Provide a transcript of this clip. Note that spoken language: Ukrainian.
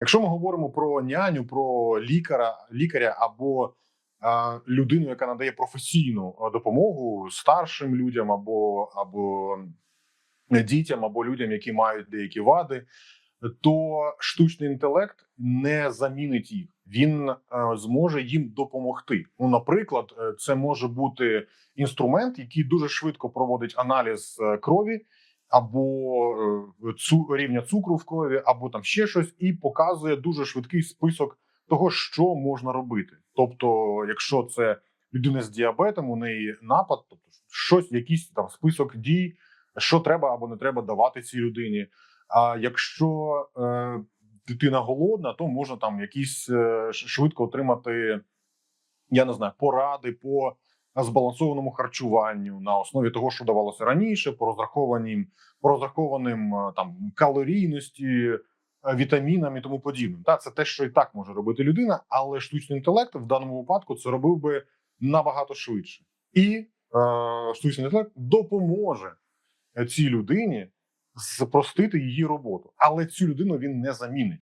Якщо ми говоримо про няню, про лікаря, лікаря або а, людину, яка надає професійну допомогу старшим людям або, або дітям, або людям, які мають деякі вади, то штучний інтелект не замінить їх. Він е, зможе їм допомогти. Ну, наприклад, е, це може бути інструмент, який дуже швидко проводить аналіз е, крові або е, цу, рівня цукру в крові, або там ще щось, і показує дуже швидкий список того, що можна робити. Тобто, якщо це людина з діабетом, у неї напад, тобто щось, якийсь там список дій, що треба або не треба давати цій людині. А якщо е, дитина голодна, то можна там якісь е, швидко отримати, я не знаю, поради по збалансованому харчуванню на основі того, що давалося раніше, по розрахованим, по розрахованим е, там калорійності, е, вітамінам і тому подібним. Та це те, що і так може робити людина, але штучний інтелект в даному випадку це робив би набагато швидше, і е, штучний інтелект допоможе цій людині спростити її роботу, але цю людину він не замінить.